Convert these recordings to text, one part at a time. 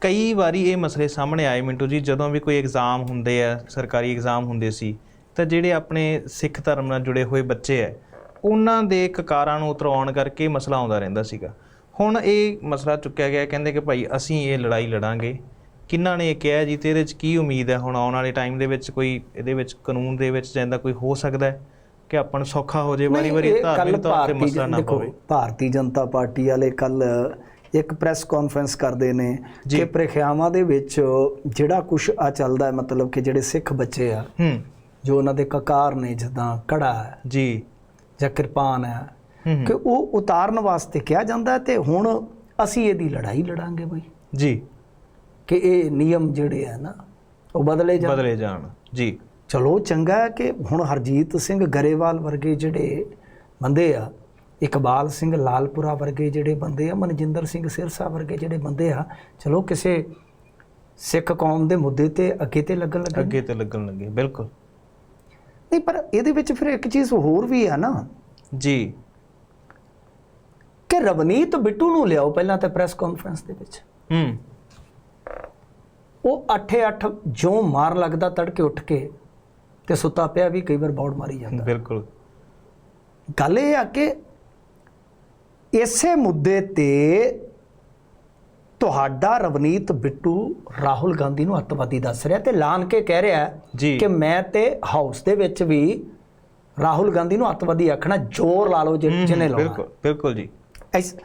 ਕਈ ਵਾਰੀ ਇਹ ਮਸਲੇ ਸਾਹਮਣੇ ਆਏ ਮਿੰਟੂ ਜੀ ਜਦੋਂ ਵੀ ਕੋਈ ਐਗਜ਼ਾਮ ਹੁੰਦੇ ਆ ਸਰਕਾਰੀ ਐਗਜ਼ਾਮ ਹੁੰਦੇ ਸੀ ਤਾਂ ਜਿਹੜੇ ਆਪਣੇ ਸਿੱਖ ਧਰਮ ਨਾਲ ਜੁੜੇ ਹੋਏ ਬੱਚੇ ਆ ਉਹਨਾਂ ਦੇ ਕਕਾਰਾਂ ਨੂੰ ਉਤਰਾਉਣ ਕਰਕੇ ਮਸਲਾ ਆਉਂਦਾ ਰਹਿੰਦਾ ਸੀਗਾ। ਹੁਣ ਇਹ ਮਸਲਾ ਚੁੱਕਿਆ ਗਿਆ ਕਹਿੰਦੇ ਕਿ ਭਾਈ ਅਸੀਂ ਇਹ ਲੜਾਈ ਲੜਾਂਗੇ। ਕਿੰਨਾਂ ਨੇ ਇਹ ਕਿਹਾ ਜੀ ਤੇ ਇਹਦੇ ਵਿੱਚ ਕੀ ਉਮੀਦ ਹੈ? ਹੁਣ ਆਉਣ ਵਾਲੇ ਟਾਈਮ ਦੇ ਵਿੱਚ ਕੋਈ ਇਹਦੇ ਵਿੱਚ ਕਾਨੂੰਨ ਦੇ ਵਿੱਚ ਜਾਂਦਾ ਕੋਈ ਹੋ ਸਕਦਾ ਹੈ ਕਿ ਆਪਾਂ ਨੂੰ ਸੌਖਾ ਹੋ ਜੇ ਵਾਰੀ ਵਾਰੀ ਇਹ ਕੱਲ੍ਹ ਧਾਰਮਿਕ ਤੌਰ ਤੇ ਮਸਲਾ ਨਾ ਪਵੇ ਭਾਰਤੀ ਜਨਤਾ ਪਾਰਟੀ ਵਾਲੇ ਕੱਲ ਇੱਕ ਪ੍ਰੈਸ ਕਾਨਫਰੰਸ ਕਰਦੇ ਨੇ। ਕਿ ਪ੍ਰੀਖਿਆਵਾਂ ਦੇ ਵਿੱਚ ਜਿਹੜਾ ਕੁਝ ਆ ਚੱਲਦਾ ਹੈ ਮਤਲਬ ਕਿ ਜਿਹੜੇ ਸਿੱਖ ਬੱਚੇ ਆ ਹੂੰ। ਜੋ ਉਹਨਾਂ ਦੇ ਕਕਾਰ ਨੇ ਜਦਾਂ ਕੜਾ ਹੈ ਜੀ। ਜਾਂ ਕਿਰਪਾਨ ਹੈ ਕਿ ਉਹ ਉਤਾਰਨ ਵਾਸਤੇ ਕਿਹਾ ਜਾਂਦਾ ਤੇ ਹੁਣ ਅਸੀਂ ਇਹਦੀ ਲੜਾਈ ਲੜਾਂਗੇ ਬਈ। ਜੀ। ਕਿ ਇਹ ਨਿਯਮ ਜਿਹੜੇ ਆ ਨਾ ਉਹ ਬਦਲੇ ਜਾਣ। ਬਦਲੇ ਜਾਣ ਜੀ। ਚਲੋ ਚੰਗਾ ਹੈ ਕਿ ਹੁਣ ਹਰਜੀਤ ਸਿੰਘ ਗਰੇਵਾਲ ਵਰਗੇ ਜਿਹੜੇ ਬੰਦੇ ਆ ਇਕਬਾਲ ਸਿੰਘ ਲਾਲਪੁਰਾ ਵਰਗੇ ਜਿਹੜੇ ਬੰਦੇ ਆ ਮਨਜਿੰਦਰ ਸਿੰਘ ਸਿਰਸਾ ਵਰਗੇ ਜਿਹੜੇ ਬੰਦੇ ਆ ਚਲੋ ਕਿਸੇ ਸਿੱਖ ਕੌਮ ਦੇ ਮੁੱਦੇ ਤੇ ਅੱਗੇ ਤੇ ਲੱਗਣ ਲੱਗੇ। ਅੱਗੇ ਤੇ ਲੱਗਣ ਲੱਗੇ ਬਿਲਕੁਲ। ਨਹੀਂ ਪਰ ਇਹਦੇ ਵਿੱਚ ਫਿਰ ਇੱਕ ਚੀਜ਼ ਹੋਰ ਵੀ ਆ ਨਾ। ਜੀ। ਕਿ ਰਵਨੀਤ ਬਿੱਟੂ ਨੂੰ ਲਿਆਓ ਪਹਿਲਾਂ ਤਾਂ ਪ੍ਰੈਸ ਕਾਨਫਰੰਸ ਦੇ ਵਿੱਚ। ਹੂੰ। ਉਹ 8-8 ਜੋ ਮਾਰ ਲੱਗਦਾ ਤੜਕੇ ਉੱਠ ਕੇ ਤੇ ਸੁੱਤਾ ਪਿਆ ਵੀ ਕਈ ਵਾਰ ਬੌੜ ਮਾਰੀ ਜਾਂਦਾ। ਬਿਲਕੁਲ। ਗੱਲ ਇਹ ਆ ਕਿ ਇਸੇ ਮੁੱਦੇ ਤੇ ਤੁਹਾਡਾ ਰਵਨੀਤ ਬਿੱਟੂ ਰਾਹੁਲ ਗਾਂਧੀ ਨੂੰ ਅੱਤਵਾਦੀ ਦੱਸ ਰਿਹਾ ਤੇ ਲਾਨ ਕੇ ਕਹਿ ਰਿਹਾ ਕਿ ਮੈਂ ਤੇ ਹਾਊਸ ਦੇ ਵਿੱਚ ਵੀ ਰਾਹੁਲ ਗਾਂਧੀ ਨੂੰ ਅੱਤਵਾਦੀ ਆਖਣਾ ਜ਼ੋਰ ਲਾ ਲਓ ਜਿਹਨੇ ਲਾਉਣਾ ਬਿਲਕੁਲ ਬਿਲਕੁਲ ਜੀ। ਇਸ-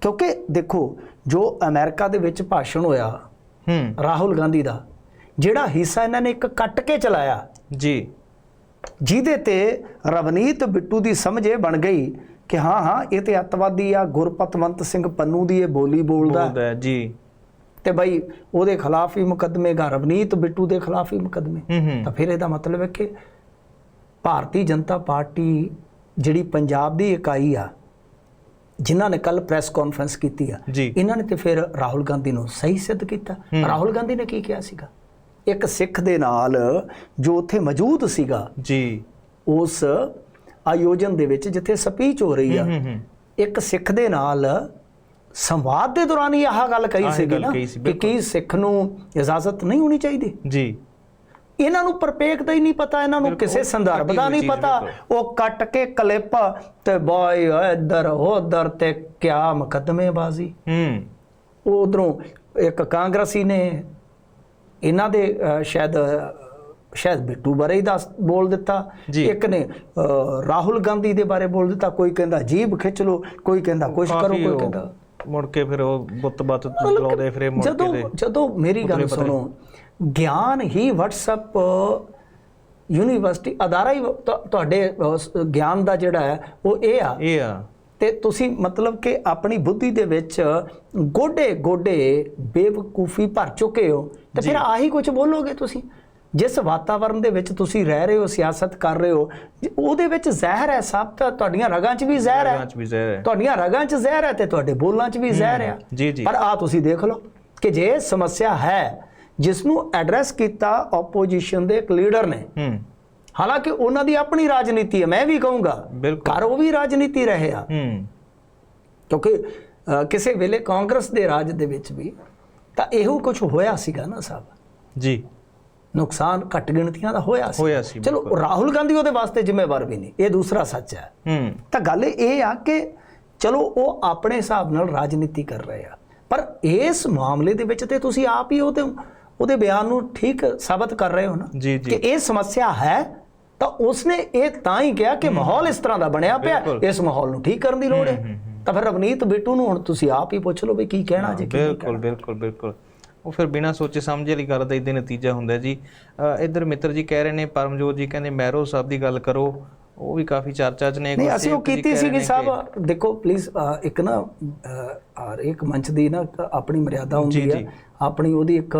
ਕਿਉਂਕਿ ਦੇਖੋ ਜੋ ਅਮਰੀਕਾ ਦੇ ਵਿੱਚ ਭਾਸ਼ਣ ਹੋਇਆ ਹੂੰ। ਰਾਹੁਲ ਗਾਂਧੀ ਦਾ ਜਿਹੜਾ ਹਿੱਸਾ ਇਹਨਾਂ ਨੇ ਇੱਕ ਕੱਟ ਕੇ ਚਲਾਇਆ ਜੀ। ਜਿਹਦੇ ਤੇ ਰਵਨੀਤ ਬਿੱਟੂ ਦੀ ਸਮਝ ਇਹ ਬਣ ਗਈ ਕਿ ਹਾਂ ਹਾਂ ਇਹ ਤੇ ਅੱਤਵਾਦੀ ਆ ਗੁਰਪਤਵੰਤ ਸਿੰਘ ਪੰਨੂ ਦੀ ਇਹ ਬੋਲੀ ਬੋਲਦਾ। ਜੀ। ਤੇ ਬਈ ਉਹਦੇ ਖਿਲਾਫ ਹੀ ਮੁਕੱਦਮੇ ਗਾ ਰਵਨੀਤ ਬਿੱਟੂ ਦੇ ਖਿਲਾਫ ਹੀ ਮੁਕੱਦਮੇ। ਤਾਂ ਫਿਰ ਇਹਦਾ ਮਤਲਬ ਹੈ ਕਿ ਭਾਰਤੀ ਜਨਤਾ ਪਾਰਟੀ ਜਿਹੜੀ ਪੰਜਾਬ ਦੀ ਇਕਾਈ ਆ ਜਿਨ੍ਹਾਂ ਨੇ ਕੱਲ ਪ੍ਰੈਸ ਕਾਨਫਰੰਸ ਕੀਤੀ ਆ ਇਹਨਾਂ ਨੇ ਤੇ ਫਿਰ ਰਾਹੁਲ ਗਾਂਧੀ ਨੂੰ ਸਹੀ ਸਿੱਧ ਕੀਤਾ। ਰਾਹੁਲ ਗਾਂਧੀ ਨੇ ਕੀ ਕਿਹਾ ਸੀਗਾ? ਇੱਕ ਸਿੱਖ ਦੇ ਨਾਲ ਜੋ ਉੱਥੇ ਮੌਜੂਦ ਸੀਗਾ ਜੀ। ਉਸ ਆਯੋਜਨ ਦੇ ਵਿੱਚ ਜਿੱਥੇ ਸਪੀਚ ਹੋ ਰਹੀ ਆ ਇੱਕ ਸਿੱਖ ਦੇ ਨਾਲ ਸੰਵਾਦ ਦੇ ਦੌਰਾਨ ਹੀ ਆਹ ਗੱਲ ਕਹੀ ਸੀਗੀ ਨਾ ਕਿ ਕੀ ਸਿੱਖ ਨੂੰ ਇਜਾਜ਼ਤ ਨਹੀਂ ਹੋਣੀ ਚਾਹੀਦੀ। ਜੀ। ਇਹਨਾਂ ਨੂੰ ਪਰਪੇਕ ਦਾ ਹੀ ਨਹੀਂ ਪਤਾ ਇਹਨਾਂ ਨੂੰ ਕਿਸੇ ਸੰਦਰਭ ਦਾ ਨਹੀਂ ਪਤਾ। ਉਹ ਕੱਟ ਕੇ ਕਲਿੱਪ ਤੇ ਬਾਈ ਇੱਧਰ ਉਧਰ ਤੇ ਕਿਆ ਮੁਕੱਦਮੇਬਾਜ਼ੀ। ਹੂੰ। ਉਹ ਉਧਰੋਂ ਇੱਕ ਕਾਂਗਰਸੀ ਨੇ ਇਹਨਾਂ ਦੇ ਸ਼ਾਇਦ ਸ਼ਾਇਦ ਬਿੱਟੂ ਬਾਰੇ ਹੀ ਦੱਸ ਬੋਲ ਦਿੱਤਾ। ਇੱਕ ਨੇ ਰਾਹੁਲ ਗਾਂਧੀ ਦੇ ਬਾਰੇ ਬੋਲ ਦਿੱਤਾ। ਕੋਈ ਕਹਿੰਦਾ ਜੀਬ ਖਿੱਚ ਲੋ ਕੋਈ ਕਹਿੰਦਾ ਕੁਛ ਕਰੋ ਕੋਈ ਕਹਿੰਦਾ ਮੁੜ ਕੇ ਫਿਰ ਉਹ ਬੁੱਤ ਬੱਤ ਲਾਉਂਦੇ ਫਿਰੇ ਮੁੜ ਕੇ ਜਦੋਂ ਮੇਰੀ ਗੱਲ। ਸੁਣੋ ਗਿਆਨ ਹੀ WhatsApp ਯੂਨੀਵਰਸਿਟੀ ਅਦਾਰਾ ਹੀ ਤੁਹਾਡੇ ਗਿਆਨ ਦਾ ਜਿਹੜਾ ਹੈ ਉਹ ਇਹ ਆ। ਇਹ ਆ। ਤੇ ਤੁਸੀਂ ਮਤਲਬ ਕਿ ਆਪਣੀ ਬੁੱਧੀ ਦੇ ਵਿੱਚ ਗੋਡੇ ਗੋਡੇ ਬੇਵਕੂਫੀ ਭਰ ਚੁੱਕੇ ਹੋ। ਤੇ ਫਿਰ ਆਹੀ ਕੁਝ ਬੋਲੋਗੇ ਤੁਸੀਂ? ਜਿਸ ਵਾਤਾਵਰਣ ਦੇ ਵਿੱਚ ਤੁਸੀਂ ਰਹਿ ਰਹੇ ਹੋ ਸਿਆਸਤ ਕਰ ਰਹੇ ਹੋ ਉਹਦੇ ਵਿੱਚ ਜ਼ਹਿਰ ਹੈ ਸਭ ਤਾਂ ਤੁਹਾਡੀਆਂ ਰਗਾਂ 'ਚ ਵੀ ਜ਼ਹਿਰ ਹੈ। ਰਗਾਂ 'ਚ ਵੀ ਜ਼ਹਿਰ ਹੈ। ਤੁਹਾਡੀਆਂ ਰਗਾਂ 'ਚ ਜ਼ਹਿਰ ਹੈ ਤੇ ਤੁਹਾਡੇ ਬੋਲਾਂ 'ਚ ਵੀ ਜ਼ਹਿਰ ਹੈ। ਪਰ ਆ ਤੁਸੀਂ ਦੇਖ ਲਓ ਕਿ ਜੇ ਸਮੱਸਿਆ ਹੈ ਜਿਸ ਨੂੰ ਐਡਰੈਸ ਕੀਤਾ ਆਪੋਜੀਸ਼ਨ ਦੇ ਇੱਕ ਲੀਡਰ ਨੇ ਹੂੰ। ਹਾਲਾਂਕਿ ਉਹਨਾਂ ਦੀ ਆਪਣੀ ਰਾਜਨੀਤੀ ਹੈ ਮੈਂ ਵੀ ਕਹੂੰਗਾ ਘਰ ਉਹ ਵੀ ਰਾਜਨੀਤੀ ਰਹੇ ਆ। ਹੂੰ। ਕਿਉਂਕਿ ਕਿਸੇ ਵੇਲੇ ਕਾਂਗਰਸ ਦੇ ਰਾਜ ਦੇ ਵਿੱਚ ਵੀ ਤਾਂ ਇਹੋ ਕੁਝ ਹੋਇਆ ਸੀਗਾ ਨਾ ਸਾਹਿਬ ਜੀ। ਨੁਕਸਾਨ ਘੱਟ ਗਿਣਤੀਆਂ ਦਾ ਹੋਇਆ ਸੀ। ਹੋਇਆ ਸੀ ਚਲੋ ਰਾਹੁਲ ਗਾਂਧੀ ਉਹਦੇ ਵਾਸਤੇ ਜ਼ਿੰਮੇਵਾਰ ਵੀ ਨਹੀਂ। ਇਹ ਦੂਸਰਾ ਸੱਚ ਹੈ। ਹੂੰ। ਤਾਂ ਗੱਲ ਇਹ ਆ ਕਿ ਚਲੋ ਉਹ ਆਪਣੇ ਹਿਸਾਬ ਨਾਲ ਰਾਜਨੀਤੀ ਕਰ ਰਹੇ ਆ। ਪਰ ਇਸ ਮਾਮਲੇ ਦੇ ਵਿੱਚ ਤੇ ਤੁਸੀਂ ਆਪ ਹੀ ਉਹਦੇ ਉਹਦੇ ਬਿਆਨ ਨੂੰ ਠੀਕ ਸਾਬਤ ਕਰ ਰਹੇ ਹੋ ਨਾ। ਕਿ ਇਹ ਸਮੱਸਿਆ ਹੈ ਤਾਂ ਉਸਨੇ ਇਹ ਤਾਂ ਹੀ ਕਿਹਾ ਕਿ ਮਾਹੌਲ ਇਸ ਤਰ੍ਹਾਂ ਦਾ ਬਣਿਆ ਪਿਆ। ਇਸ ਮਾਹੌਲ ਨੂੰ ਠੀਕ ਕਰਨ ਦੀ ਲੋੜ ਹੈ। ਤਾਂ ਫਿਰ ਰਵਨੀਤ ਬਿੱਟੂ ਨੂੰ ਹੁਣ ਤੁਸੀਂ ਆਪ ਹੀ ਪੁੱਛ ਲਓ ਵੀ ਕੀ ਕਹਿਣਾ ਜੇ ਕੀ ਬਿਲਕੁਲ ਬਿਲਕੁਲ ਬਿਲਕੁਲ। ਉਹ ਫਿਰ ਬਿਨਾਂ ਸੋਚੇ ਸਮਝੇ ਵਾਲੀ ਗੱਲ ਦਾ ਨਤੀਜਾ ਹੁੰਦਾ ਜੀ। ਇੱਧਰ ਮਿੱਤਰ ਜੀ ਕਹਿ ਰਹੇ ਨੇ ਪਰਮਜੋਤ ਜੀ ਕਹਿੰਦੇ ਮੈਰੋ ਸਾਹਿਬ ਦੀ ਗੱਲ ਕਰੋ ਉਹ ਵੀ ਕਾਫੀ ਚਰਚਾ 'ਚ ਨੇ ਨਹੀਂ ਅਸੀਂ ਉਹ ਕੀਤੀ ਸੀਗੀ ਨੇ ਸਾਹਿਬ ਦੇਖੋ ਪਲੀਜ਼ ਇੱਕ ਨਾ ਹਰ ਇੱਕ ਮੰਚ ਦੀ ਨਾ ਆਪਣੀ ਮਰਿਆਦਾ ਹੁੰਦੀ ਜੀ। ਆਪਣੀ ਉਹਦੀ ਇੱਕ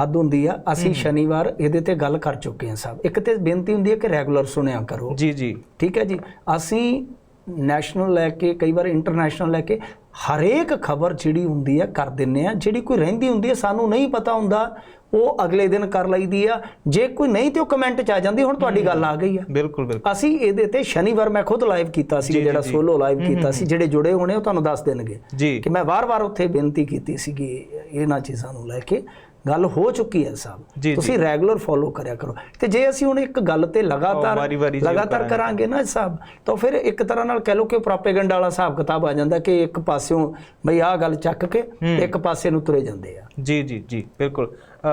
ਹੱਦ ਹੁੰਦੀ ਆ ਅਸੀਂ ਸ਼ਨੀਵਾਰ ਇਹਦੇ ਤੇ ਗੱਲ ਕਰ ਚੁੱਕੇ ਹਾਂ ਸਾਹਿਬ। ਇੱਕ ਤੇ ਬੇਨਤੀ ਹੁੰਦੀ ਹੈ ਕਿ ਰੈਗੂਲਰ ਸੁਣਿਆ ਕਰੋ। ਜੀ ਜੀ। ਠੀਕ ਹੈ ਜੀ? ਅਸੀਂ ਨੈਸ਼ਨਲ ਲੈ ਕੇ ਕਈ ਵਾਰ ਇੰਟਰਨੈਸ਼ਨਲ ਲੈ ਕੇ ਹਰੇਕ ਖਬਰ ਜਿਹੜੀ ਹੁੰਦੀ ਹੈ ਕਰ ਦਿੰਨੇ ਆ। ਜਿਹੜੀ ਕੋਈ ਰਹਿੰਦੀ ਹੁੰਦੀ ਹੈ ਸਾਨੂੰ ਨਹੀਂ ਪਤਾ ਹੁੰਦਾ ਉਹ ਅਗਲੇ ਦਿਨ ਕਰ ਲਈਦੀ ਆ। ਜੇ ਕੋਈ ਨਹੀਂ ਤੇ ਉਹ ਕਮੈਂਟ ਚ ਆ ਜਾਂਦੀ ਹੁਣ ਤੁਹਾਡੀ ਗੱਲ ਆ ਗਈ ਆ। ਬਿਲਕੁਲ ਬਿਲਕੁਲ। ਅਸੀਂ ਇਹਦੇ ਤੇ ਸ਼ਨੀਵਾਰ ਮੈਂ ਖੁਦ ਲਾਈਵ ਕੀਤਾ ਸੀ ਜਿਹੜਾ ਸੋਲੋ ਲਾਈਵ ਕੀਤਾ ਸੀ ਜਿਹੜੇ ਜੁੜੇ ਹੋਣੇ ਉਹ ਤੁਹਾਨੂੰ ਦੱਸ ਦੇਣਗੇ ਕਿ ਮੈਂ ਵਾਰ-ਵਾਰ ਉੱਥੇ ਬੇਨਤੀ ਕੀਤੀ ਸੀਗੀ ਇਹਨਾਂ ਚੀਜ਼ਾਂ ਨੂੰ ਲੈ ਕੇ ਗੱਲ ਹੋ ਚੁੱਕੀ ਹੈ ਸਾਹਿਬ। ਤੁਸੀਂ ਰੈਗੂਲਰ ਫੋਲੋ ਕਰਿਆ ਕਰੋ। ਤੇ ਜੇ ਅਸੀਂ ਹੁਣ ਇੱਕ ਗੱਲ ਤੇ ਲਗਾਤਾਰ ਲਗਾਤਾਰ ਕਰਾਂਗੇ। ਨਾ ਸਾਹਿਬ ਤਾਂ ਫਿਰ ਇੱਕ ਤਰ੍ਹਾਂ ਨਾਲ ਕਹਿ ਲਓ ਕਿ ਪ੍ਰੋਪੇਗੈਂਡਾ ਵਾਲਾ ਹਿਸਾਬ ਕਿਤਾਬ ਆ ਜਾਂਦਾ ਕਿ ਇੱਕ ਪਾਸਿਓਂ ਬਈ ਆਹ ਗੱਲ ਚੱਕ ਕੇ ਇੱਕ ਪਾਸੇ ਨੂੰ ਤੁਰੇ ਜਾਂਦੇ ਆ। ਜੀ ਜੀ ਜੀ ਬਿਲਕੁਲ।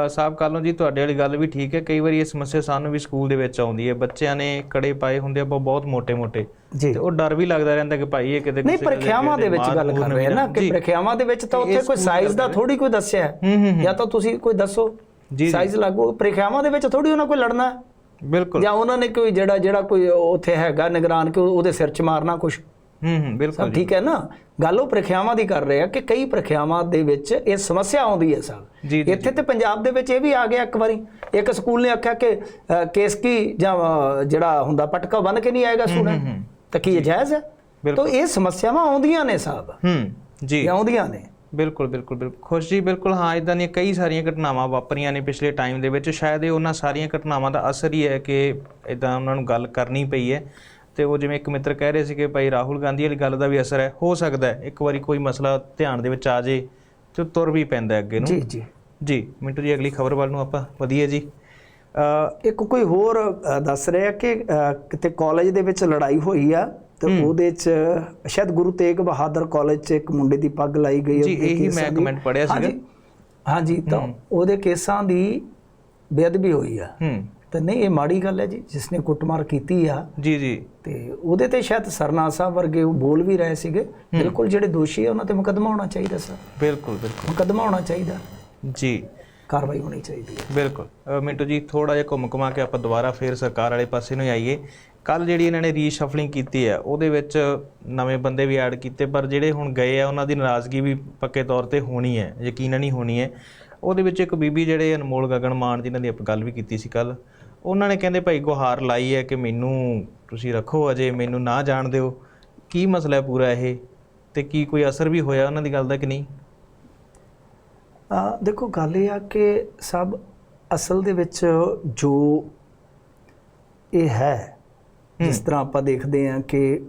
ਸਾਹਿਬ ਕੱਲੋਂ ਜੀ ਤੁਹਾਡੇ ਵਾਲੀ ਗੱਲ ਵੀ ਠੀਕ ਹੈ। ਕਈ ਵਾਰੀ ਇਹ ਸਮੱਸਿਆ ਸਾਨੂੰ ਵੀ ਸਕੂਲ ਦੇ ਵਿੱਚ ਆਉਂਦੀ ਹੈ। ਬੱਚਿਆਂ ਨੇ ਕੜੇ ਪਾਏ ਹੁੰਦੇ ਆ ਬਹੁਤ ਮੋٹے-ਮੋٹے ਤੇ ਉਹ ਡਰ ਵੀ ਲੱਗਦਾ ਰਹਿੰਦਾ ਕਿ ਭਾਈ ਇਹ ਕਿਤੇ ਨਹੀਂ ਪ੍ਰਖਿਆਵਾਂ ਦੇ ਵਿੱਚ ਗੱਲ ਕਰ ਰਹੇ ਹਾਂ ਨਾ ਕਿ ਪ੍ਰਖਿਆਵਾਂ ਦੇ ਵਿੱਚ ਤਾਂ ਉੱਥੇ ਕੋਈ ਸਾਈਜ਼ ਦਾ ਥੋੜੀ ਕੋਈ ਦੱਸਿਆ। ਜਾਂ ਤਾਂ ਤੁਸੀਂ ਕੋਈ ਦੱਸੋ। ਸਾਈਜ਼ ਲਾਗੂ ਪ੍ਰਖਿਆਵਾਂ ਦੇ ਵਿੱਚ ਥੋੜੀ ਉਹਨਾਂ ਕੋਈ ਲੜਨਾ। ਬਿਲਕੁਲ। ਜਾਂ ਉਹਨਾਂ ਨੇ ਕੋਈ ਜਿਹੜਾ ਜਿਹੜਾ ਕੋਈ ਉੱਥੇ ਹੈਗਾ ਨਿਗਰਾਨ ਕਿ ਉਹਦੇ ਸਿਰ 'ਚ ਮਾਰਨਾ ਕੁਝ ਹੂੰ ਹੂੰ ਬਿਲਕੁਲ ਠੀਕ ਹੈ ਨਾ? ਗੱਲ ਉਹ ਪ੍ਰੀਖਿਆਵਾਂ ਦੀ ਕਰ ਰਹੇ ਆ ਕਿ ਕਈ ਪ੍ਰੀਖਿਆਵਾਂ ਦੇ ਵਿੱਚ ਇਹ ਸਮੱਸਿਆ ਆਉਂਦੀ ਹੈ ਜੀ, ਇੱਥੇ ਤੇ ਪੰਜਾਬ ਦੇ ਵਿੱਚ ਇਹ ਵੀ ਆ ਗਿਆ ਇੱਕ ਵਾਰੀ। ਇੱਕ ਸਕੂਲ ਨੇ ਆਖਿਆ ਕਿ ਕੇਸਕੀ ਜਾਂ ਜਿਹੜਾ ਹੁੰਦਾ ਪਟਕਾ ਬੰਨ ਕੇ ਨਹੀਂ ਆਏਗਾ ਸਟੂਡੈਂਟ ਤਾਂ ਕੀ ਜਾਇਜ਼ ਹੈ? ਤਾਂ ਇਹ ਸਮੱਸਿਆਵਾਂ ਆਉਂਦੀਆਂ ਨੇ ਸਾਹਿਬ ਹੂੰ ਜੀ। ਆਉਂਦੀਆਂ ਨੇ। ਬਿਲਕੁਲ ਬਿਲਕੁਲ ਬਿਲਕੁਲ। ਖੁਸ਼ ਜੀ ਬਿਲਕੁਲ ਹਾਂ ਇਦਾਂ ਦੀਆਂ ਕਈ ਸਾਰੀਆਂ ਘਟਨਾਵਾਂ ਵਾਪਰੀਆਂ ਨੇ ਪਿਛਲੇ ਟਾਈਮ ਦੇ ਵਿੱਚ। ਸ਼ਾਇਦ ਇਹ ਉਹਨਾਂ ਸਾਰੀਆਂ ਘਟਨਾਵਾਂ ਦਾ ਅਸਰ ਹੀ ਹੈ ਕਿ ਇਦਾਂ ਉਹਨਾਂ ਨੂੰ ਗੱਲ ਕਰਨੀ ਪਈ ਹੈ। ਤੇ ਉਹ ਜਿਵੇਂ ਇੱਕ ਮਿੱਤਰ ਕਹਿ ਰਹੇ ਸੀ ਕਿ ਭਾਈ ਰਾਹੁਲ ਗਾਂਧੀ ਵਾਲੀ ਗੱਲ ਦਾ ਵੀ ਅਸਰ ਹੈ ਹੋ ਸਕਦਾ ਹੈ। ਇੱਕ ਵਾਰੀ ਕੋਈ ਮਸਲਾ ਧਿਆਨ ਦੇ ਵਿੱਚ ਆ ਜੇ ਤੇ ਤੁਰ ਵੀ ਪੈਂਦਾ ਅੱਗੇ ਨੂੰ। ਜੀ ਜੀ। ਜੀ ਮਿੰਟੂ ਜੀ ਅਗਲੀ ਖਬਰ ਵੱਲ ਨੂੰ ਆਪਾਂ ਵਧੀਆ ਜੀ। ਅ ਇੱਕ ਕੋਈ ਹੋਰ ਦੱਸ ਰਿਹਾ ਕਿ ਕਿਤੇ ਕਾਲਜ ਦੇ ਵਿੱਚ ਲੜਾਈ ਹੋਈ ਆ ਤੇ ਉਹਦੇ ਚ ਸ਼ਾਇਦ ਗੁਰੂ ਤੇਗ ਬਹਾਦਰ ਕਾਲਜ ਚ ਇੱਕ ਮੁੰਡੇ ਦੀ ਪੱਗ ਲਾਈ ਗਈ ਜੀ, ਇਹੀ ਮੈਂ comment ਪੜ੍ਹਿਆ ਸੀਗਾ। ਹਾਂਜੀ ਹਾਂਜੀ ਤਾਂ ਉਹਦੇ ਕੇਸਾਂ ਦੀ ਬੇਅਦਬੀ ਹੋਈ ਆ। ਹੂੰ। ਤੇ ਨਹੀਂ ਇਹ ਮਾੜੀ ਗੱਲ ਹੈ ਜੀ ਜਿਸ ਨੇ ਕੁੱਟਮਾਰ ਕੀਤੀ ਆ। ਜੀ ਜੀ। ਤੇ ਉਹਦੇ ਤੇ ਸ਼ਾਇਦ ਸਰਨਾ ਸਾਹਿਬ ਵਰਗੇ ਉਹ ਬੋਲ ਵੀ ਰਹੇ ਸੀਗੇ। ਬਿਲਕੁਲ ਜਿਹੜੇ ਦੋਸ਼ੀ ਆ ਉਹਨਾਂ ਤੇ ਮੁਕੱਦਮਾ ਹੋਣਾ ਚਾਹੀਦਾ ਸਰ। ਬਿਲਕੁਲ ਬਿਲਕੁਲ। ਮੁਕੱਦਮਾ ਹੋਣਾ ਚਾਹੀਦਾ। ਜੀ। ਕਾਰਵਾਈ ਹੋਣੀ ਚਾਹੀਦੀ ਹੈ। ਬਿਲਕੁਲ। ਮਿੰਟੂ ਜੀ ਥੋੜਾ ਜਿਹਾ ਘੁੰਮ ਘੁਮਾ ਕੇ ਆਪਾਂ ਦੁਬਾਰਾ ਫੇਰ ਸਰਕਾਰ ਵਾਲੇ ਪਾਸੇ ਨੂੰ ਆਈਏ ਕੱਲ ਜਿਹੜੀ ਇਹਨਾਂ ਨੇ ਰੀਸ਼ਫਲਿੰਗ ਕੀਤੀ ਹੈ ਉਹਦੇ ਵਿੱਚ ਨਵੇਂ ਬੰਦੇ ਵੀ ਐਡ ਕੀਤੇ ਪਰ ਜਿਹੜੇ ਹੁਣ ਗਏ ਆ ਉਹਨਾਂ ਦੀ ਨਾਰਾਜ਼ਗੀ ਵੀ ਪੱਕੇ ਤੌਰ ਤੇ ਹੋਣੀ ਹੈ ਯਕੀਨਨ ਹੀ ਹੋਣੀ ਹੈ। ਉਹਦੇ ਵਿੱਚ ਇੱਕ ਬੀਬੀ ਜਿਹੜੇ ਅਨਮੋਲ ਗਗਨ ਮਾਨ ਜਿਨ੍ਹਾਂ ਦੀ ਆਪਾਂ ਗੱਲ ਵੀ ਕੀਤੀ ਸੀ ਕੱਲ ਉਹਨਾਂ ਨੇ ਕਹਿੰਦੇ ਭਾਈ ਗੁਹਾਰ ਲਾਈ ਹੈ ਕਿ ਮੈਨੂੰ ਤੁਸੀਂ ਰੱਖੋ ਅਜੇ ਮੈਨੂੰ ਨਾ ਜਾਣ ਦਿਓ। ਕੀ ਮਸਲਾ ਹੈ ਪੂਰਾ ਇਹ? ਤੇ ਕੀ ਕੋਈ ਅਸਰ ਵੀ ਹੋਇਆ ਉਹਨਾਂ ਦੀ ਗੱਲ ਦਾ ਕਿ ਨਹੀਂ? ਆ ਦੇਖੋ ਗੱਲ ਇਹ ਆ ਕਿ ਸਭ ਅਸਲ ਦੇ ਵਿੱਚ ਜੋ ਇਹ ਹੈ ਜਿਸ ਤਰ੍ਹਾਂ ਆਪਾਂ ਦੇਖਦੇ ਹਾਂ ਕਿ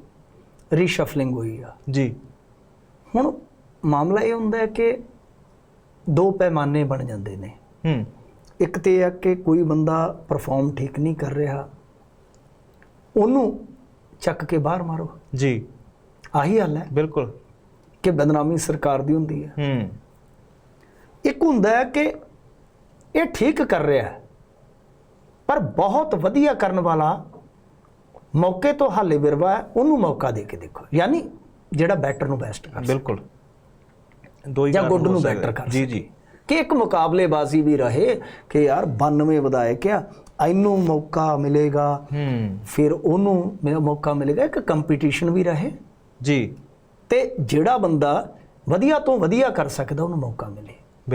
ਰੀਸ਼ਫਲਿੰਗ ਹੋਈ ਆ। ਜੀ। ਹੁਣ ਮਾਮਲਾ ਇਹ ਹੁੰਦਾ ਹੈ ਕਿ ਦੋ ਪੈਮਾਨੇ ਬਣ ਜਾਂਦੇ ਨੇ। ਹੂੰ। ਇੱਕ ਤੇ ਇਹ ਆ ਕਿ ਕੋਈ ਬੰਦਾ ਪਰਫਾਰਮ ਠੀਕ ਨਹੀਂ ਕਰ ਰਿਹਾ ਉਹਨੂੰ ਚੱਕ ਕੇ ਬਾਹਰ ਮਾਰੋ। ਜੀ। ਆਹੀ ਹੱਲ ਹੈ। ਬਿਲਕੁਲ। ਕਿ ਬਦਨਾਮੀ ਸਰਕਾਰ ਦੀ ਹੁੰਦੀ ਹੈ। ਹੂੰ। ਇੱਕ ਹੁੰਦਾ ਹੈ ਕਿ ਇਹ ਠੀਕ ਕਰ ਰਿਹਾ ਹੈ ਪਰ ਬਹੁਤ ਵਧੀਆ ਕਰਨ ਵਾਲਾ ਮੌਕੇ ਤੋਂ ਹਾਲੇ ਵਿਰਵਾ ਹੈ ਉਹਨੂੰ ਮੌਕਾ ਦੇ ਕੇ ਦੇਖੋ। ਯਾਨੀ ਜਿਹੜਾ ਬੈਟਰ ਨੂੰ ਬੈਸਟ ਕਰ ਬਿਲਕੁਲ। ਦੋ ਹੀ ਜਾਂ ਗੁੱਡ ਨੂੰ better ਕਰ ਜੀ ਜੀ। ਕਿ ਇੱਕ ਮੁਕਾਬਲੇਬਾਜ਼ੀ ਵੀ ਰਹੇ ਕਿ ਯਾਰ 92 ਵਿਧਾਇਕ ਆ ਇਹਨੂੰ ਮੌਕਾ ਮਿਲੇਗਾ। ਹੂੰ। ਫਿਰ ਉਹਨੂੰ ਮੇਰਾ ਮੌਕਾ ਮਿਲੇਗਾ ਇੱਕ ਕੰਪੀਟੀਸ਼ਨ ਵੀ ਰਹੇ। ਜੀ। ਤੇ ਜਿਹੜਾ ਬੰਦਾ ਵਧੀਆ ਤੋਂ ਵਧੀਆ ਕਰ ਸਕਦਾ ਉਹਨੂੰ ਮੌਕਾ ਮਿਲੇ।